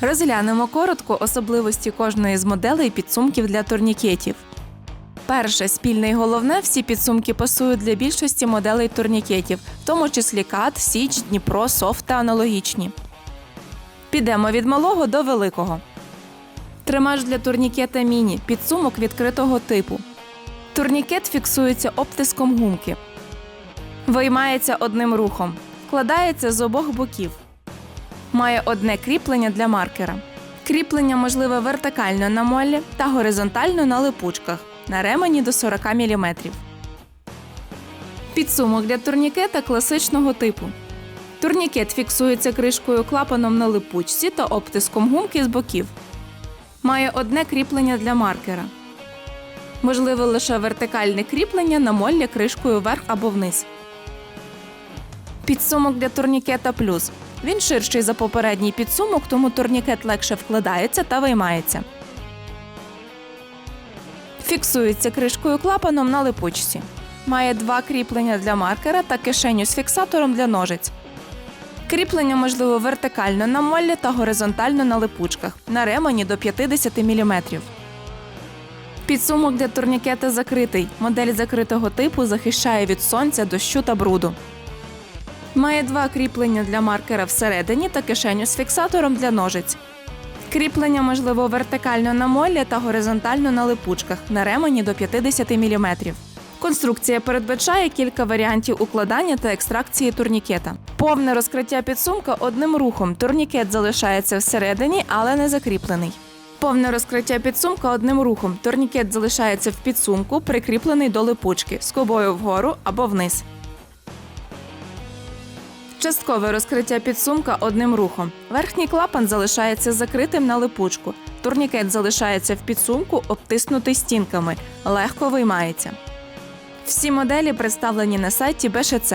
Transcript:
Розглянемо коротко особливості кожної з моделей підсумків для турнікетів. Перше, спільне і головне, всі підсумки пасують для більшості моделей турнікетів, в тому числі КАТ, Січ, Дніпро, Софт та аналогічні. Підемо від малого до великого. Тримач для турнікета міні підсумок відкритого типу. Турнікет фіксується обтиском гумки. Виймається одним рухом. Вкладається з обох боків. Має одне кріплення для маркера. Кріплення можливе вертикально на моллі та горизонтально на липучках на ремені до 40 мм. Підсумок для турнікета класичного типу. Турнікет фіксується кришкою клапаном на липучці та обтиском гумки з боків. Має одне кріплення для маркера. Можливе лише вертикальне кріплення на моллі кришкою вверх або вниз. Підсумок для турнікета плюс. Він ширший за попередній підсумок, тому турнікет легше вкладається та виймається. Фіксується кришкою клапаном на липучці. Має два кріплення для маркера та кишеню з фіксатором для ножиць. Кріплення можливо вертикально на моллі та горизонтально на липучках на ремені до 50 мм. Підсумок для турнікета закритий. Модель закритого типу захищає від сонця, дощу та бруду. Має два кріплення для маркера всередині та кишеню з фіксатором для ножиць. Кріплення можливо вертикально на моллі та горизонтально на липучках на ремені до 50 мм. Конструкція передбачає кілька варіантів укладання та екстракції турнікета. Повне розкриття підсумка одним рухом. Турнікет залишається всередині, але не закріплений. Повне розкриття підсумка одним рухом. Турнікет залишається в підсумку, прикріплений до липучки, скобою вгору або вниз. Часткове розкриття підсумка одним рухом. Верхній клапан залишається закритим на липучку. Турнікет залишається в підсумку, обтиснутий стінками, легко виймається. Всі моделі представлені на сайті БШЦ.